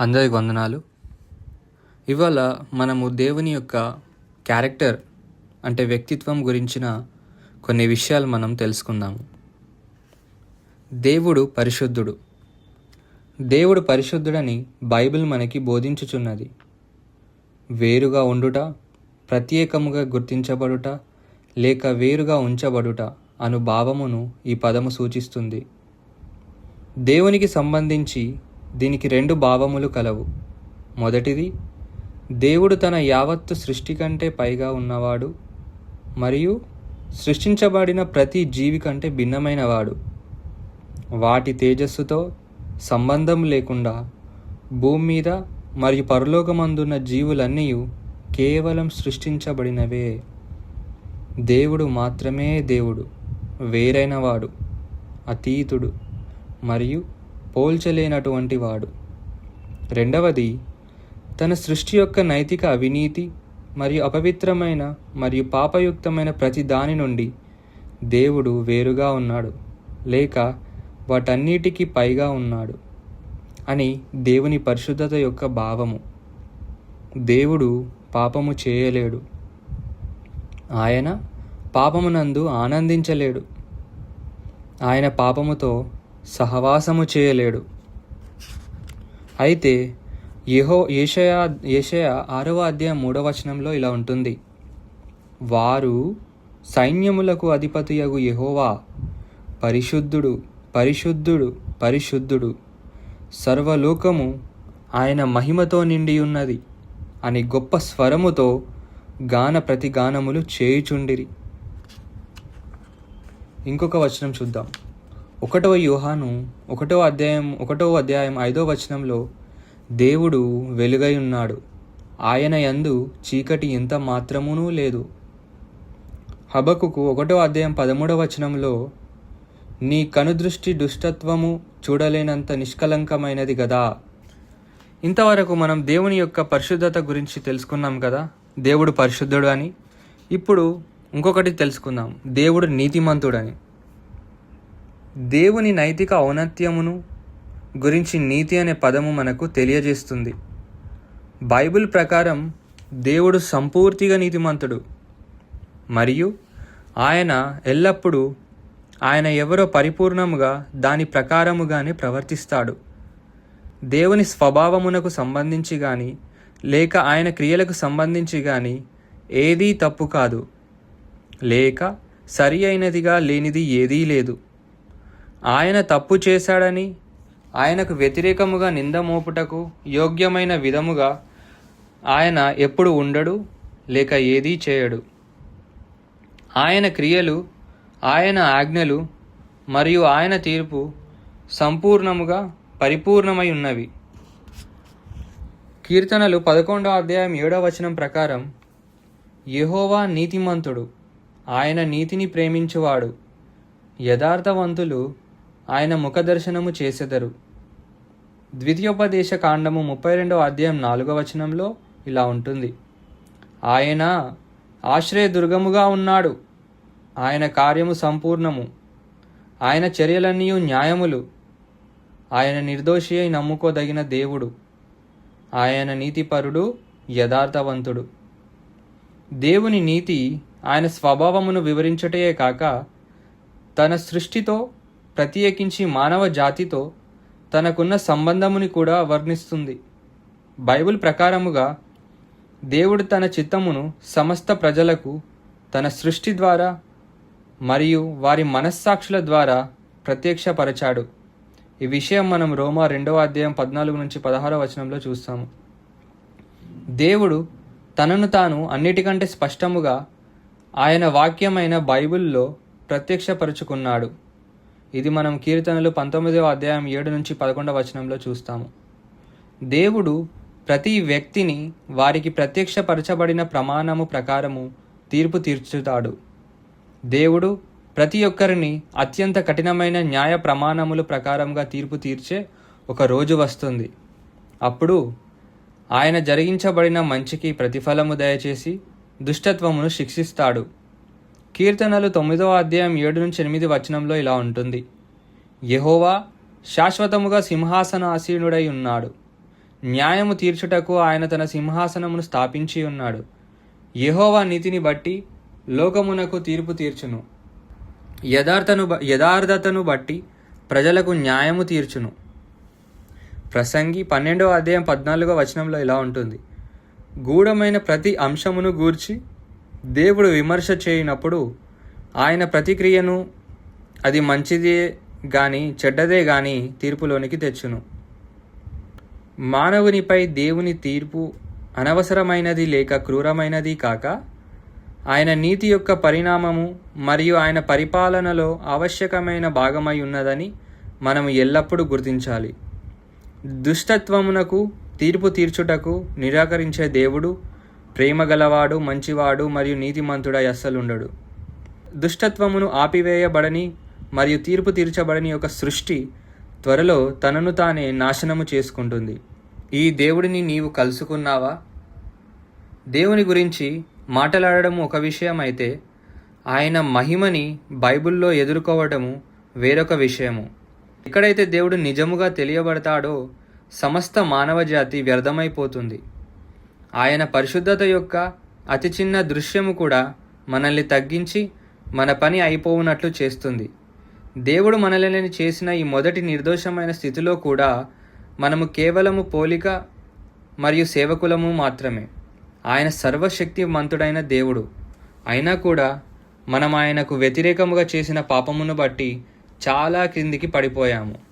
అందరికి వందనాలు. ఇవాళ మనము దేవుని యొక్క క్యారెక్టర్ అంటే వ్యక్తిత్వం గురించిన కొన్ని విషయాలు మనం తెలుసుకుందాము. దేవుడు పరిశుద్ధుడు. దేవుడు పరిశుద్ధుడని బైబిల్ మనకి బోధించుచున్నది. వేరుగా ఉండుట ప్రత్యేకముగా గుర్తించబడుట లేక వేరుగా ఉంచబడుట అను భావమును ఈ పదము సూచిస్తుంది. దేవునికి సంబంధించి దీనికి రెండు భావములు కలవు. మొదటిది దేవుడు తన యావత్తు సృష్టి కంటే పైగా ఉన్నవాడు మరియు సృష్టించబడిన ప్రతి జీవి కంటే భిన్నమైనవాడు. వాటి తేజస్సుతో సంబంధం లేకుండా భూమి మీద మరియు పరలోకమందున్న జీవులన్నీ కేవలం సృష్టించబడినవే. దేవుడు మాత్రమే దేవుడు వేరైనవాడు అతీతుడు మరియు పోల్చలేనటువంటి వాడు. రెండవది తన సృష్టి యొక్క నైతిక అవినీతి మరియు అపవిత్రమైన మరియు పాపయుక్తమైన ప్రతి దాని నుండి దేవుడు వేరుగా ఉన్నాడు. లేక వాటన్నిటికీ పైగా ఉన్నాడు అని దేవుని పరిశుద్ధత యొక్క భావము. దేవుడు పాపము చేయలేడు. ఆయన పాపమునందు ఆనందించలేడు. ఆయన పాపముతో సహవాసము చేయలేడు. అయితే యహో ఏషయా ఏషయ ఆరవ అధ్యాయం మూడవ వచనంలో ఇలా ఉంటుంది. వారు సైన్యములకు అధిపతియగు యహోవా పరిశుద్ధుడు పరిశుద్ధుడు పరిశుద్ధుడు. సర్వలోకము ఆయన మహిమతో నిండి ఉన్నది. అని గొప్ప స్వరముతో గాన ప్రతిగానములు చేయుచుండిరి. ఇంకొక వచనం చూద్దాం. ఒకటవ యోహాను ఒకటవ అధ్యాయం ఒకటవ అధ్యాయం ఐదో వచనంలో దేవుడు వెలుగై ఉన్నాడు. ఆయన యందు చీకటి ఎంత మాత్రమునూ లేదు. హబకుకు ఒకటో అధ్యాయం పదమూడవ వచనంలో నీ కనుదృష్టి దుష్టత్వము చూడలేనంత నిష్కలంకమైనది కదా ఇంతవరకు మనం దేవుని యొక్క పరిశుద్ధత గురించి తెలుసుకున్నాం కదా? దేవుడు పరిశుద్ధుడు అని. ఇప్పుడు ఇంకొకటి తెలుసుకుందాం. దేవుడు నీతిమంతుడని. దేవుని నైతిక ఔన్నత్యమును గురించి నీతి అనే పదము మనకు తెలియజేస్తుంది. బైబిల్ ప్రకారం దేవుడు సంపూర్తిగా నీతిమంతుడు. మరియు ఆయన ఎల్లప్పుడూ ఆయన ఎవరో పరిపూర్ణముగా దాని ప్రకారముగానే ప్రవర్తిస్తాడు. దేవుని స్వభావమునకు సంబంధించి కానీ లేక ఆయన క్రియలకు సంబంధించి కానీ ఏదీ తప్పు కాదు. లేక సరి అయినదిగా లేనిది ఏదీ లేదు. ఆయన తప్పు చేశాడని ఆయనకు వ్యతిరేకముగా నింద మోపుటకు యోగ్యమైన విధముగా ఆయన ఎప్పుడు ఉండడు లేక ఏదీ చేయడు. ఆయన క్రియలు ఆయన ఆజ్ఞలు మరియు ఆయన తీర్పు సంపూర్ణముగా పరిపూర్ణమై ఉన్నవి. కీర్తనలు పదకొండవ అధ్యాయం ఏడవ వచనం ప్రకారం యహోవా నీతిమంతుడు ఆయన నీతిని ప్రేమించువాడు యథార్థవంతులు ఆయన ముఖదర్శనము చేసెదరు. ద్వితీయోపదేశ కాండము ముప్పై రెండవ అధ్యాయం నాలుగవ వచనంలో ఇలా ఉంటుంది. ఆయన ఆశ్రయదుర్గముగా ఉన్నాడు. ఆయన కార్యము సంపూర్ణము. ఆయన చర్యలన్నీ న్యాయములు. ఆయన నిర్దోషి అయి నమ్ముకోదగిన దేవుడు. ఆయన నీతిపరుడు యథార్థవంతుడు. దేవుని నీతి ఆయన స్వభావమును వివరించటయే కాక తన సృష్టితో ప్రత్యేకించి మానవ జాతితో తనకున్న సంబంధముని కూడా వర్ణిస్తుంది. బైబిల్ ప్రకారముగా దేవుడు తన చిత్తమును సమస్త ప్రజలకు తన సృష్టి ద్వారా మరియు వారి మనస్సాక్షుల ద్వారా ప్రత్యక్షపరచాడు. ఈ విషయం మనం రోమా రెండవ అధ్యాయం పద్నాలుగు నుంచి పదహారవ వచనంలో చూస్తాము. దేవుడు తనను తాను అన్నిటికంటే స్పష్టముగా ఆయన వాక్యమైన బైబిల్లో ప్రత్యక్షపరుచుకున్నాడు. ఇది మనం కీర్తనలు పంతొమ్మిదవ అధ్యాయం ఏడు నుంచి పదకొండవ వచనంలో చూస్తాము. దేవుడు ప్రతి వ్యక్తిని వారికి ప్రత్యక్షపరచబడిన ప్రమాణము ప్రకారము తీర్పు తీర్చుతాడు. దేవుడు ప్రతి ఒక్కరిని అత్యంత కఠినమైన న్యాయ ప్రమాణముల ప్రకారంగా తీర్పు తీర్చే ఒక రోజు వస్తుంది. అప్పుడు ఆయన జరిగించబడిన మంచికి ప్రతిఫలము దయచేసి దుష్టత్వమును శిక్షిస్తాడు. కీర్తనలు తొమ్మిదవ అధ్యాయం ఏడు నుంచి ఎనిమిది వచనంలో ఇలా ఉంటుంది. యహోవా శాశ్వతముగా సింహాసన ఆసీనుడై ఉన్నాడు. న్యాయము తీర్చుటకు ఆయన తన సింహాసనమును స్థాపించి ఉన్నాడు. యహోవా నీతిని బట్టి లోకమునకు తీర్పు తీర్చును. యథార్థను బ- యథార్థతను బట్టి ప్రజలకు న్యాయము తీర్చును. ప్రసంగి పన్నెండవ అధ్యాయం పద్నాలుగో వచనంలో ఇలా ఉంటుంది. గూఢమైన ప్రతి అంశమును గూర్చి దేవుడు విమర్శ చేయనప్పుడు ఆయన ప్రతిక్రియను అది మంచిదే గాని చెడ్డదే గాని తీర్పులోనికి తెచ్చును. మానవునిపై దేవుని తీర్పు అనవసరమైనది లేక క్రూరమైనది కాక ఆయన నీతి యొక్క పరిణామము మరియు ఆయన పరిపాలనలో ఆవశ్యకమైన భాగమై ఉన్నదని మనము ఎల్లప్పుడూ గుర్తించాలి. దుష్టత్వమునకు తీర్పు తీర్చుటకు నిరాకరించే దేవుడు ప్రేమ గలవాడు మంచివాడు మరియు నీతిమంతుడై అస్సలుండడు. దుష్టత్వమును ఆపివేయబడని మరియు తీర్పు తీర్చబడని ఒక సృష్టి త్వరలో తనను తానే నాశనము చేసుకుంటుంది. ఈ దేవుడిని నీవు కలుసుకున్నావా? దేవుని గురించి మాట్లాడడం ఒక విషయం అయితే ఆయన మహిమని బైబిల్లో ఎదుర్కోవటము వేరొక విషయము. ఎక్కడైతే దేవుడు నిజముగా తెలియబడతాడో సమస్త మానవ జాతి వ్యర్థమైపోతుంది. ఆయన పరిశుద్ధత యొక్క అతి చిన్న దృశ్యము కూడా మనల్ని తగ్గించి మన పని అయిపోవునట్లు చేస్తుంది. దేవుడు మనల్ని చేసిన ఈ మొదటి నిర్దోషమైన స్థితిలో కూడా మనము కేవలము పోలిక మరియు సేవకులము మాత్రమే. ఆయన సర్వశక్తిమంతుడైన దేవుడు. అయినా కూడా మనం ఆయనకు వ్యతిరేకముగా చేసిన పాపమును బట్టి చాలా క్రిందికి పడిపోయాము.